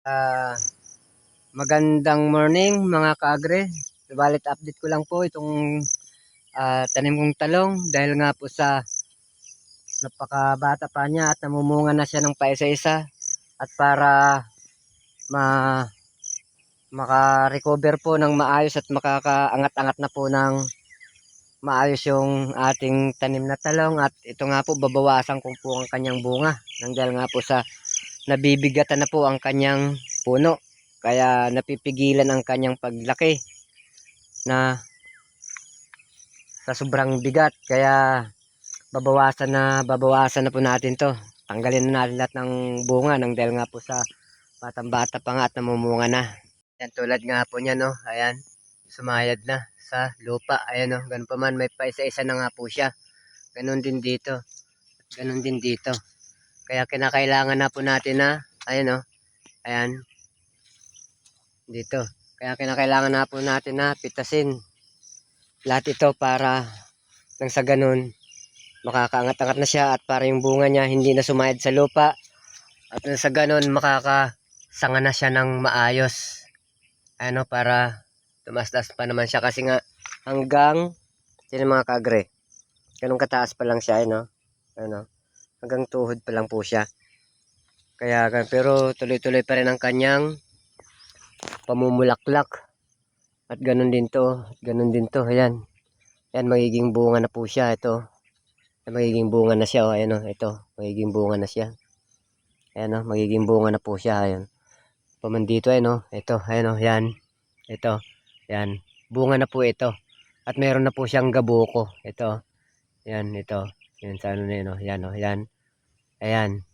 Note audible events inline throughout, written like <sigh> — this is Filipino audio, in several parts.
Ah, magandang morning mga kaagre. Subalit update ko lang po itong ah, tanim kong talong dahil nga po sa napakabata pa niya at namumunga na siya ng paisa-isa at para ma maka-recover po ng maayos at makakaangat-angat na po ng maayos yung ating tanim na talong at ito nga po babawasan ko po ang kanyang bunga nang dahil nga po sa nabibigatan na po ang kanyang puno. Kaya napipigilan ang kanyang paglaki na sa sobrang bigat. Kaya babawasan na babawasan na po natin to. Tanggalin na natin lahat ng bunga nang dahil nga po sa batang bata pa nga at namumunga na. Yan tulad nga po niya no. Ayan. Sumayad na sa lupa. Ayan no. Ganun pa man may pa isa-isa na nga po siya. Ganun din dito. Ganun din dito. Kaya kinakailangan na po natin na, ayan o, ayan, dito. Kaya kinakailangan na po natin na pitasin lahat ito para nang sa ganun, makakaangat-angat na siya at para yung bunga niya hindi na sumayad sa lupa. At nang sa ganun makakasanga na siya ng maayos. Ano, para tumastas pa naman siya. Kasi nga hanggang, sino mga kagre, ganun kataas pa lang siya, ano, ano, hanggang tuhod pa lang po siya. Kaya pero tuloy-tuloy pa rin ang kanyang pamumulaklak. At ganun din to, ganun din to, ayan. Ayan magiging bunga na po siya ito. Ayan, magiging bunga na siya, oh, ayan oh, ito, magiging bunga na siya. Ayan oh, magiging bunga na po siya, ayan. Paman dito, ayan oh, ito, ayan oh, ayan. Ito, ayan. Bunga na po ito. At meron na po siyang gabuko. Ito, ayan, ito. Yan sa ano na yun, oh. Yan, oh. Yan. Ayan.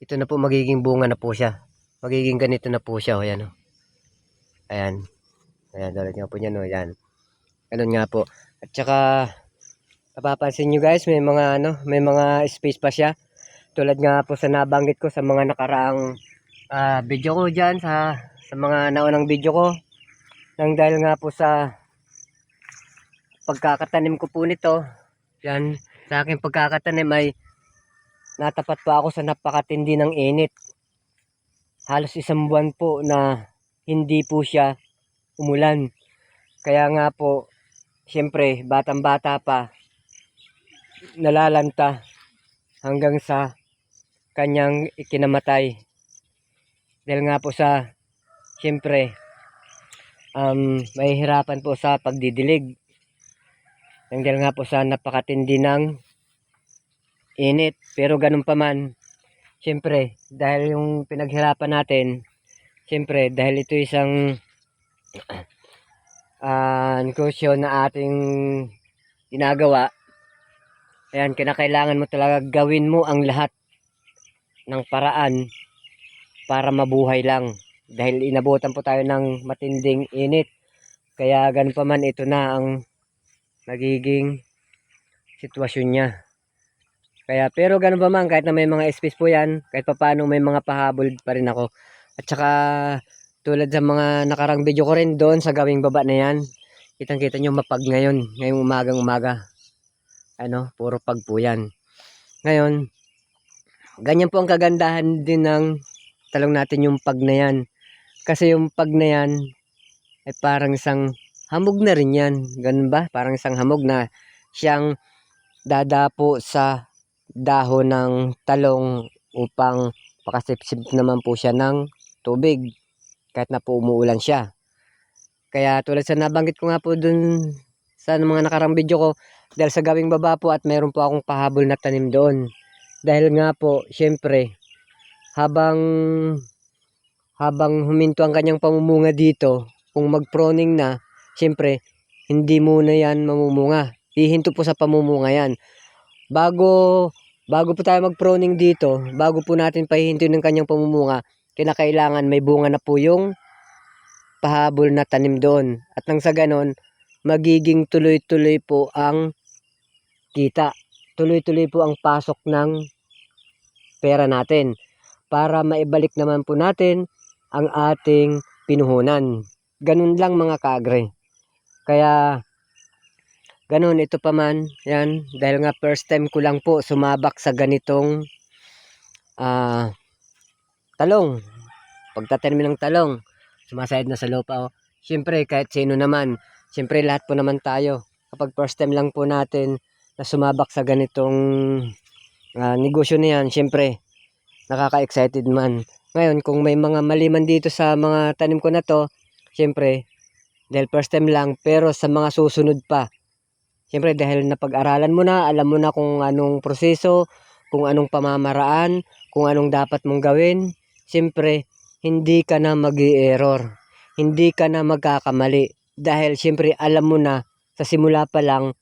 Ito na po magiging bunga na po siya. Magiging ganito na po siya, oh. Yan, oh. Ayan. Ayan, tulad nga po niyan, oh. Yan. Ganun nga po. At saka, napapansin nyo guys, may mga, ano, may mga space pa siya. Tulad nga po sa nabanggit ko sa mga nakaraang ah, video ko dyan, sa, sa mga naunang video ko. Nang dahil nga po sa pagkakatanim ko po nito, yan, sa aking pagkakatanim ay natapat pa ako sa napakatindi ng init. Halos isang buwan po na hindi po siya umulan. Kaya nga po, siyempre, batang-bata pa, nalalanta hanggang sa kanyang ikinamatay. Dahil nga po sa, siyempre, um, may hirapan po sa pagdidilig. Dahil nga po sa napakatindi ng init. Pero ganun pa man, siyempre, dahil yung pinaghirapan natin, siyempre, dahil ito isang uh, <clears throat> negosyo na ating ginagawa, ayan, kinakailangan mo talaga gawin mo ang lahat ng paraan para mabuhay lang. Dahil inabutan po tayo ng matinding init. Kaya ganun pa man, ito na ang nagiging sitwasyon niya. Kaya pero ganun pa man kahit na may mga space po yan, kahit pa paano may mga pahabol pa rin ako. At saka tulad sa mga nakarang video ko rin doon sa gawing baba na yan, kitang-kita nyo mapag ngayon, ngayong umagang umaga. Ano, puro pag po yan. Ngayon, ganyan po ang kagandahan din ng talong natin yung pag na yan. Kasi yung pag na yan ay parang isang hamog na rin yan. Ganun ba? Parang isang hamog na siyang dadapo sa dahon ng talong upang pakasipsip naman po siya ng tubig kahit na po umuulan siya. Kaya tulad sa nabanggit ko nga po dun sa mga nakarang video ko dahil sa gawing baba po at meron po akong pahabol na tanim doon. Dahil nga po, syempre, habang habang huminto ang kanyang pamumunga dito, kung mag-proning na, syempre, hindi muna yan mamumunga. Hihinto po sa pamumunga yan. Bago, bago po tayo mag-proning dito, bago po natin pahihinto ng kanyang pamumunga, kinakailangan may bunga na po yung pahabol na tanim doon. At nang sa ganon, magiging tuloy-tuloy po ang kita. Tuloy-tuloy po ang pasok ng pera natin para maibalik naman po natin ang ating pinuhunan. Ganun lang mga kagre. Kaya ganun ito pa man, yan, dahil nga first time ko lang po sumabak sa ganitong ah talong. pagtatanim ng talong, sumasayad na sa lupa. Oh. Siyempre, kahit sino naman, siyempre lahat po naman tayo. Kapag first time lang po natin na sumabak sa ganitong ah, negosyo na yan, siyempre, nakaka-excited man. Ngayon, kung may mga mali man dito sa mga tanim ko na to, siyempre, dahil first time lang, pero sa mga susunod pa, siyempre dahil napag-aralan mo na, alam mo na kung anong proseso, kung anong pamamaraan, kung anong dapat mong gawin, siyempre, hindi ka na mag error Hindi ka na magkakamali. Dahil siyempre, alam mo na, sa simula pa lang,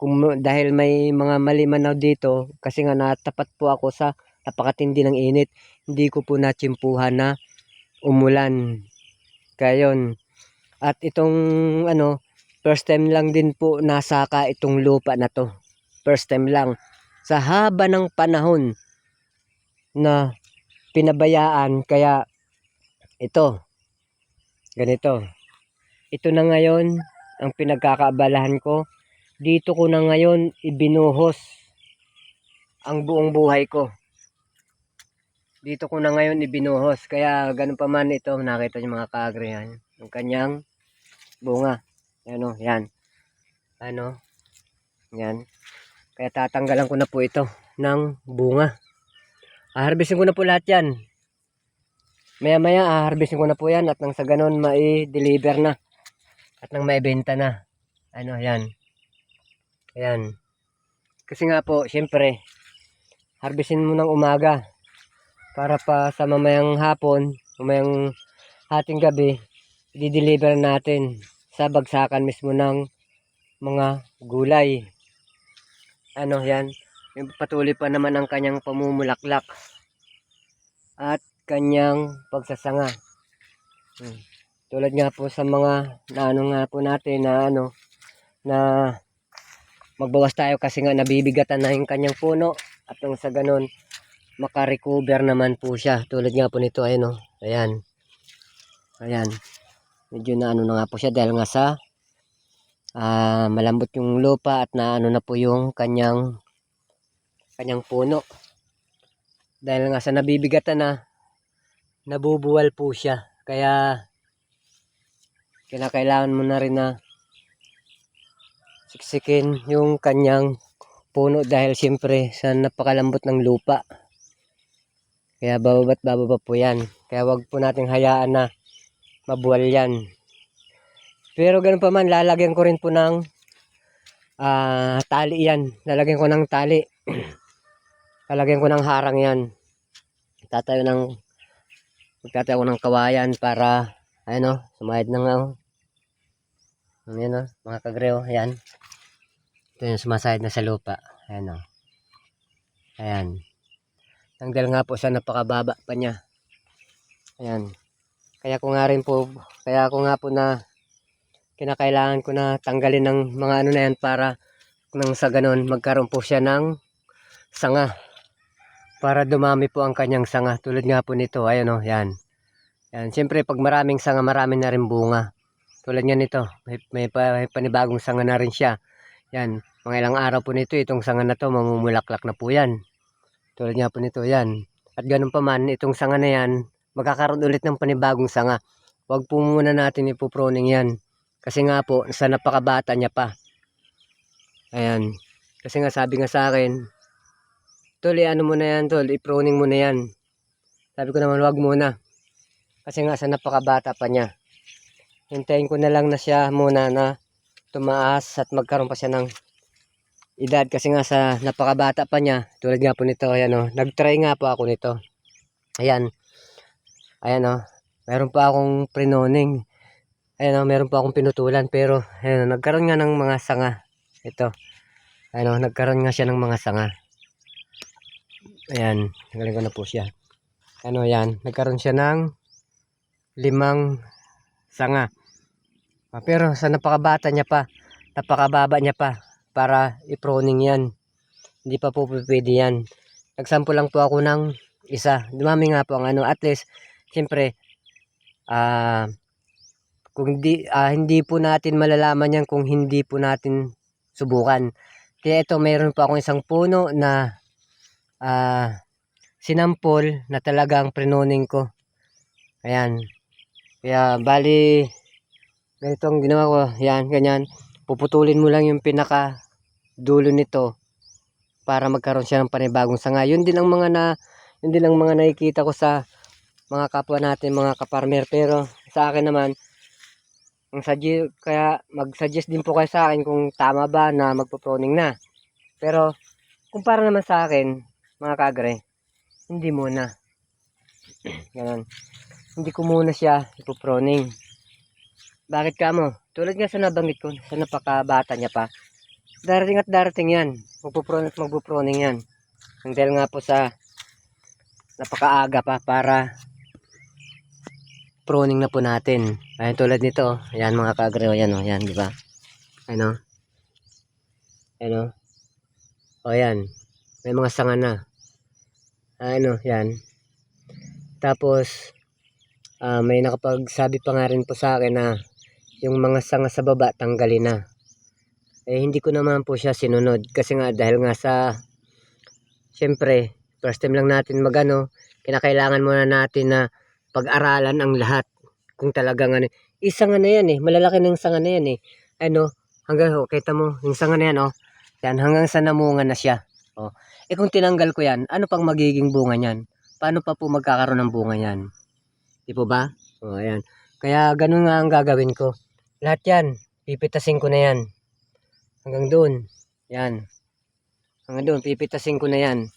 kung dahil may mga mali man na dito, kasi nga natapat po ako sa napakatindi ng init, hindi ko po natsimpuhan na umulan. Kaya yun. At itong ano, first time lang din po nasaka itong lupa na to. First time lang. Sa haba ng panahon na pinabayaan kaya ito ganito ito na ngayon ang pinagkakaabalahan ko dito ko na ngayon ibinuhos ang buong buhay ko dito ko na ngayon ibinuhos kaya ganun pa man ito nakita niyo mga kaagri yan yung kanyang bunga ano yan ano yan kaya tatanggalan ko na po ito ng bunga Aharbisin ko na po lahat yan. Maya maya aharbisin ko na po yan at nang sa ganon mai-deliver na. At nang maibenta na. Ano yan. Ayan. Kasi nga po, syempre, harbisin mo ng umaga. Para pa sa mamayang hapon, mamayang hating gabi, i-deliver natin sa bagsakan mismo ng mga gulay. Ano yan, patuloy pa naman ang kanyang pamumulaklak at kanyang pagsasanga. Hmm. Tulad nga po sa mga naano nga po natin na ano na magbawas tayo kasi nga nabibigatan na yung kanyang puno at nang sa ganon makarecover naman po siya. Tulad nga po nito ayun oh. Ayan. Ayan. Medyo na ano na nga po siya dahil nga sa ah, malambot yung lupa at na ano na po yung kanyang kanyang puno. Dahil nga sa nabibigatan na nabubuwal po siya. Kaya kinakailangan mo na rin na siksikin yung kanyang puno dahil siyempre sa napakalambot ng lupa. Kaya bababat bababa po yan. Kaya wag po nating hayaan na mabuwal yan. Pero ganun pa man, lalagyan ko rin po ng ah, tali yan. Lalagyan ko ng tali. <clears throat> Lalagyan ko ng harang yan. Tatayo ng magtatayo ko ng kawayan para ano, sumayad na nga. oh. Ayan o, mga kagreo, ayan. Ito yung sumasayad na sa lupa. Ayan o. Ayan. Tanggal nga po sa napakababa pa niya. Ayan. Kaya ko nga rin po, kaya ko nga po na kinakailangan ko na tanggalin ng mga ano na yan para nang sa ganun magkaroon po siya ng sanga para dumami po ang kanyang sanga. Tulad nga po nito, ayan o, yan. Yan, siyempre pag maraming sanga, marami na rin bunga. Tulad nga nito, may, may, may panibagong sanga na rin siya. Yan, mga ilang araw po nito, itong sanga na to, mamumulaklak na po yan. Tulad nga po nito, yan. At ganun pa man, itong sanga na yan, magkakaroon ulit ng panibagong sanga. Huwag po muna natin ipuproning yan. Kasi nga po, sa napakabata niya pa. Ayan. Kasi nga sabi nga sa akin, Tol, ano mo na yan, tol. I-proning mo na yan. Sabi ko naman, wag muna. Kasi nga sa napakabata pa niya. Hintayin ko na lang na siya muna na tumaas at magkaroon pa siya ng edad. Kasi nga sa napakabata pa niya, tulad nga po nito, ayan o. Nag-try nga po ako nito. Ayan. Ayan o. Meron pa akong prenoning. Ayan o, meron pa akong pinutulan. Pero, ayan o, nagkaroon nga ng mga sanga. Ito. Ayan o, nagkaroon nga siya ng mga sanga. Ayan, nagaling ko na po siya. Ano yan, nagkaroon siya ng limang sanga. Ah, pero sa napakabata niya pa, napakababa niya pa para i-proning yan. Hindi pa po pwede yan. Nagsample lang po ako ng isa. Dumami nga po ang ano. At least, siyempre, ah, kung hindi, ah, hindi po natin malalaman yan kung hindi po natin subukan. Kaya ito, mayroon po akong isang puno na ah, sinampol na talagang prenoning ko. Ayan. Kaya bali ganito ang ginawa ko. Yan, ganyan. Puputulin mo lang yung pinaka dulo nito para magkaroon siya ng panibagong sanga. Yun din ang mga na yun din ang mga nakikita ko sa mga kapwa natin, mga kaparmer. Pero sa akin naman, ang suggest, kaya mag-suggest din po kayo sa akin kung tama ba na magpo-proning na. Pero kumpara naman sa akin, mga kagre, hindi muna. <clears throat> Ganon. Hindi ko muna siya ipoproning. Bakit ka mo? Tulad nga sa nabanggit ko, sa napakabata niya pa. Darating at darating yan. Magpuproning at magpuproning yan. Ang dahil nga po sa napakaaga pa para proning na po natin. Ayan tulad nito. oh. Ayan mga kagre. O yan o. Yan di ba? Ano? Ano? O yan. May mga sanga na. Ano? Yan. Tapos, ah, may nakapagsabi pa nga rin po sa akin na yung mga sanga sa baba tanggalin na. Eh hindi ko naman po siya sinunod kasi nga dahil nga sa syempre first time lang natin magano kinakailangan muna natin na pag-aralan ang lahat. Kung talagang ano isang na yan eh. Malalaki ng sanga na yan eh. Ano hanggang oh, kita mo yung sanga na yan oh. Yan hanggang sa namunga na siya oh. Eh kung tinanggal ko yan ano pang magiging bunga niyan? Paano pa po magkakaroon ng bunga niyan? Di po ba? Oh ayan. Kaya ganun nga ang gagawin ko. Lahat yan pipitasin ko na yan. Hanggang doon. Yan. Hanggang doon pipitasin ko na yan.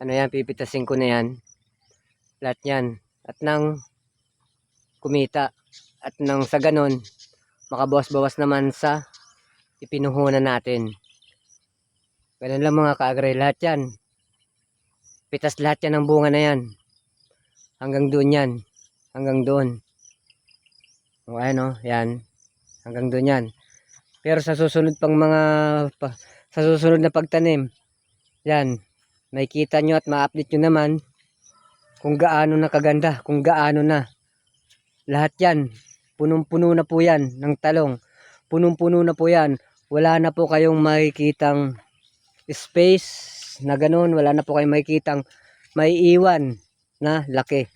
Ano yan pipitasin ko na yan. Lahat yan at nang kumita. At nang sa ganon makabawas-bawas naman sa ipinuhunan natin. Ganun lang mga kaagre lahat yan. Pitas lahat yan ng bunga na yan. Hanggang doon yan. Hanggang doon. O ano yan. Hanggang doon yan. Pero sa susunod pang mga pa- sa susunod na pagtanim yan. Makikita nyo at ma-update nyo naman kung gaano na kaganda, kung gaano na. Lahat yan, punong-puno na po yan ng talong. Punong-puno na po yan. Wala na po kayong makikitang space na ganun. Wala na po kayong makikitang may iwan na laki.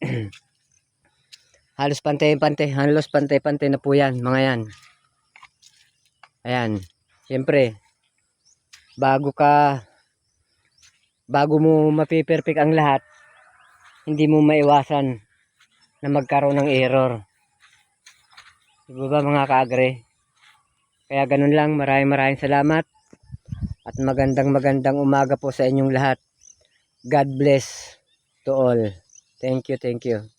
<clears throat> halos pantay-pantay, halos pantay-pantay na po yan, mga yan. Ayan, siyempre, bago ka, bago mo mapiperfect ang lahat, hindi mo maiwasan na magkaroon ng error. Diba ba mga kaagre? Kaya ganun lang, maraming maraming salamat. At magandang magandang umaga po sa inyong lahat. God bless to all. Thank you, thank you.